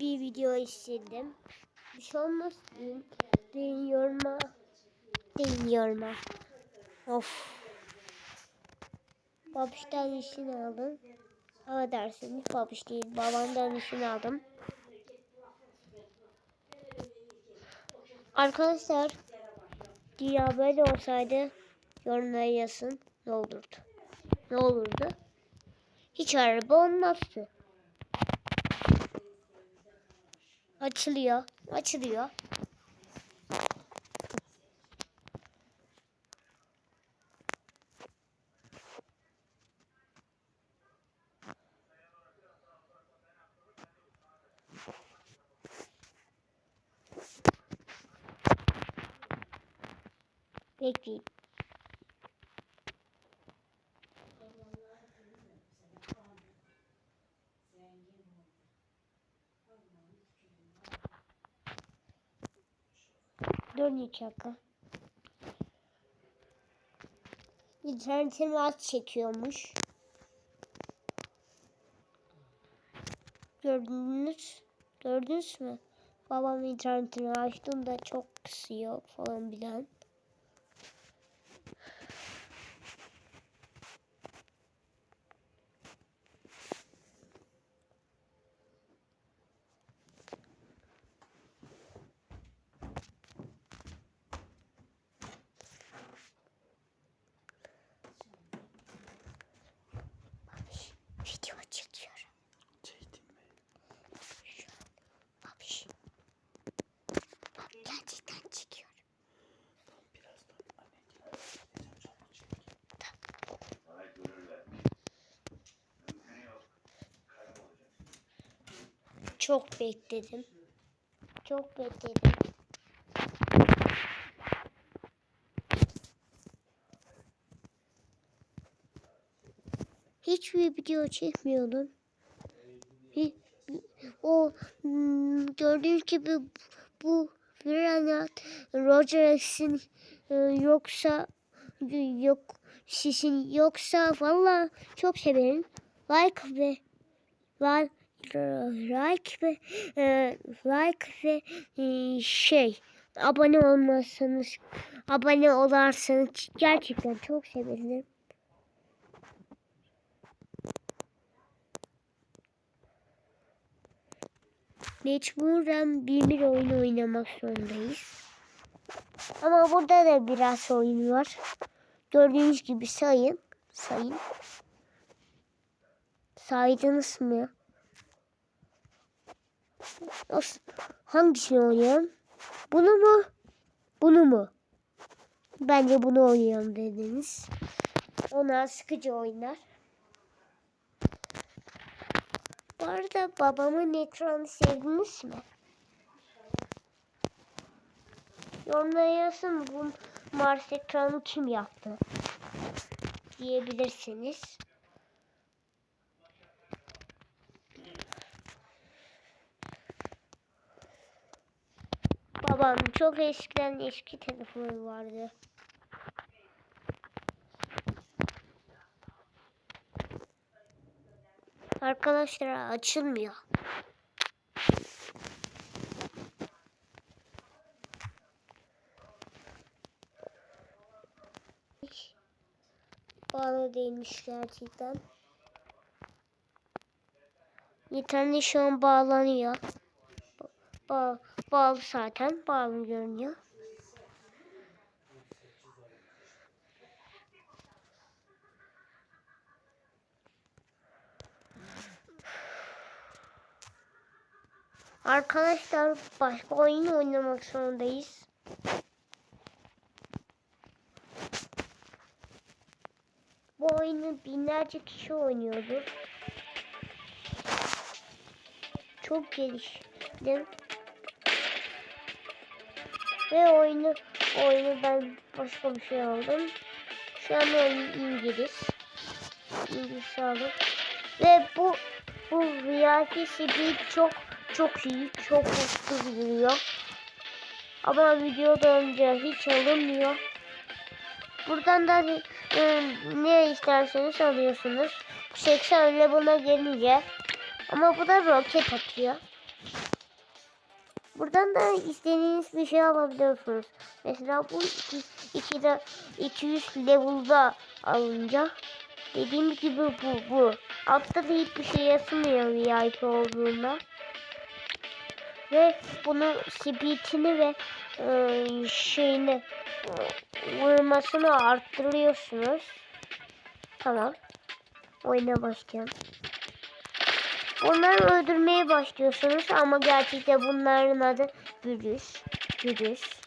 bir video istedim. Bir şey olmaz yorma. Deyin yorma. Of. Babişten işini aldım. Ama derseniz babiş değil. Babamdan işini aldım. Arkadaşlar Dünya böyle olsaydı yorumlara yazın. Ne olurdu? Ne olurdu? Hiç araba olmazdı. Açılıyor. Açılıyor. Bekleyin. Dur iki dakika. İnternetim az çekiyormuş. Gördünüz, gördünüz mü? Babam internetini açtığında çok kısıyor falan bilen. Video çekiyorum. Çektim mi? Babiş. Bak gerçekten çekiyorum. Tamam birazdan anneciğim. Çabuk çek. Çok bekledim. Çok bekledim. Hiçbir video çekmiyordum. O hmm, gördüğünüz gibi bu Granat Roger X'in e, yoksa yok sizin yoksa valla çok severim. Like ve like like ve e, like ve e, şey abone olmazsanız abone olarsanız gerçekten çok sevinirim. Mecburen bir oyun oynamak zorundayız. Ama burada da biraz oyun var. Gördüğünüz gibi sayın. Sayın. Saydınız mı? Nasıl? Hangisini oynayalım? Bunu mu? Bunu mu? Bence bunu oynayalım dediniz. Onlar sıkıcı oyunlar. Bu arada babamın ekranı sevdiniz mi? Yorumlara yazın bu Mars ekranı kim yaptı? Diyebilirsiniz. Babam çok eskiden eski telefonu vardı. Arkadaşlar açılmıyor. Bağlı değilmiş gerçekten. İnternet şu an bağlanıyor. Ba bağlı zaten. Bağlı görünüyor. Arkadaşlar başka oyun oynamak zorundayız. Bu oyunu binlerce kişi oynuyordu. Çok geliştim. Ve oyunu oyunu ben başka bir şey aldım. Şu an oyun İngiliz. İngiliz aldım. Ve bu bu reality CD çok çok iyi, çok hızlı gidiyor. Ama videoda önce hiç alınmıyor. Buradan da e, ne isterseniz alıyorsunuz. 80 ile buna gelince. Ama bu da roket atıyor. Buradan da istediğiniz bir şey alabiliyorsunuz. Mesela bu iki, iki de 200 level'da alınca dediğim gibi bu bu. Altta da hiçbir şey yazmıyor VIP olduğunda. Ve bunu speedini ve e, şeyini e, vurmasını arttırıyorsunuz. Tamam. Oyuna başlayalım. Onları öldürmeye başlıyorsunuz ama gerçekten bunların adı virüs. Virüs.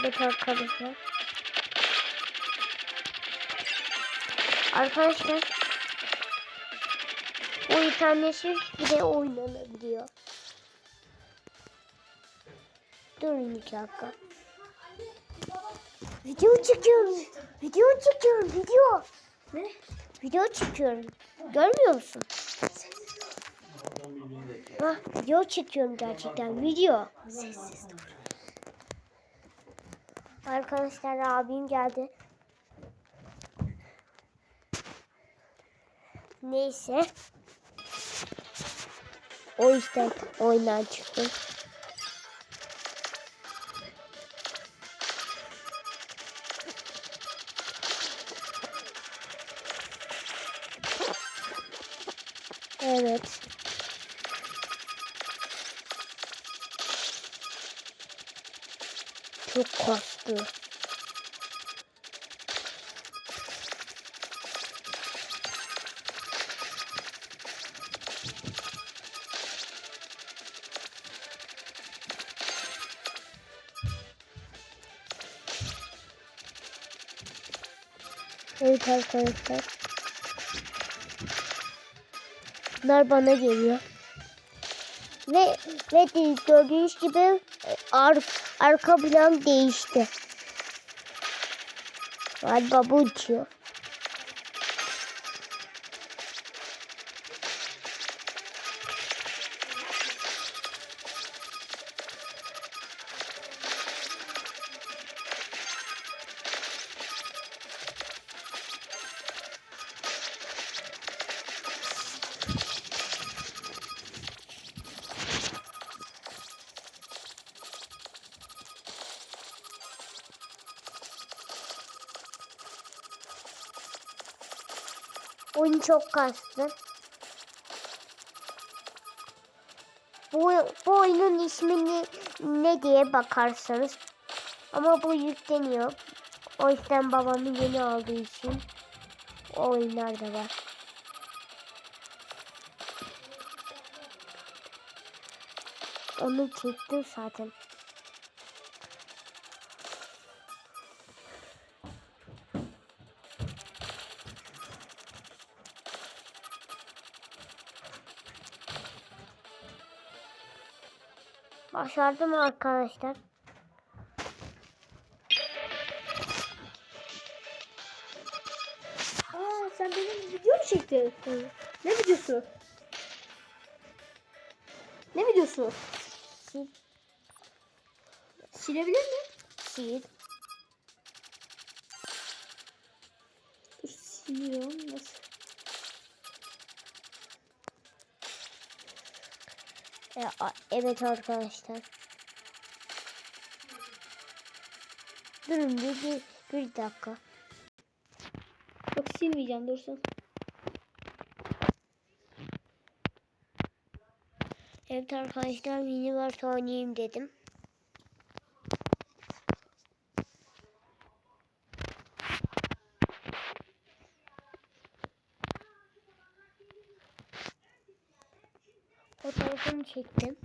Evet arkadaşlar. Arkadaşlar. O interneti bile oynanabiliyor. Durun iki dakika. Video çekiyorum. Video çekiyorum. Video. Ne? Video çekiyorum. Görmüyor musun? Bak video çekiyorum gerçekten. Video. Sessiz dur. Arkadaşlar abim geldi. Neyse. O yüzden oyundan çıktım. Evet. Çok kastı. Evet arkadaşlar. Bunlar bana geliyor. Ve ve gördüğünüz gibi e, ar, arka plan değişti. Galiba bu uçuyor. Oyun çok kastı. Bu, bu oyunun ismini ne diye bakarsanız ama bu yükleniyor. O yüzden babamın yeni aldığı için o oyunlar da var. Onu çektim zaten. Başardım arkadaşlar. Aa sen benim video mu çektin? Ne videosu? Ne videosu? Sil, Silebilir mi? sil. Dur siliyorum. Nasıl? Evet arkadaşlar. Durun bir, bir, bir dakika. Yok silmeyeceğim dursun. Evet arkadaşlar mini oynayayım dedim. Fotoğrafını çektim.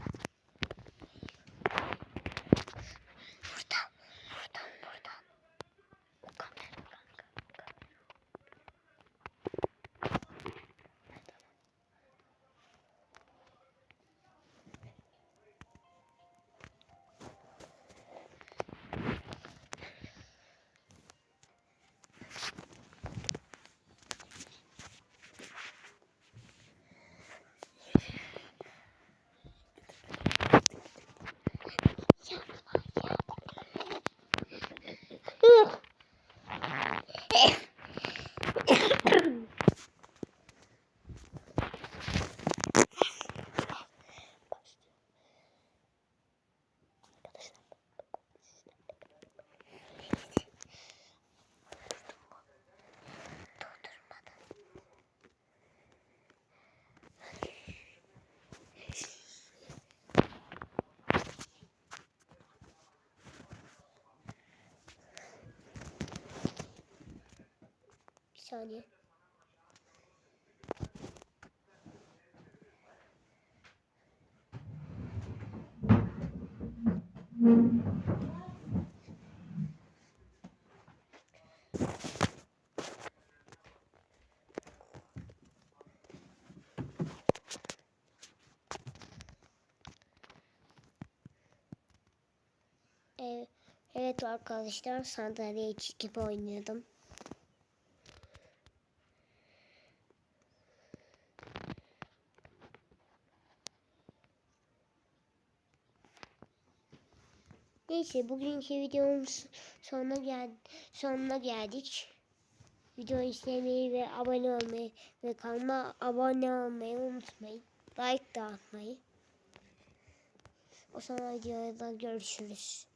Saniye. Evet arkadaşlar sandalyeye çıkıp oynuyordum. Neyse bugünkü videomuz sonuna gel sonuna geldik. Video izlemeyi ve abone olmayı ve kanalıma abone olmayı unutmayın. Like da atmayı. O zaman videoda görüşürüz.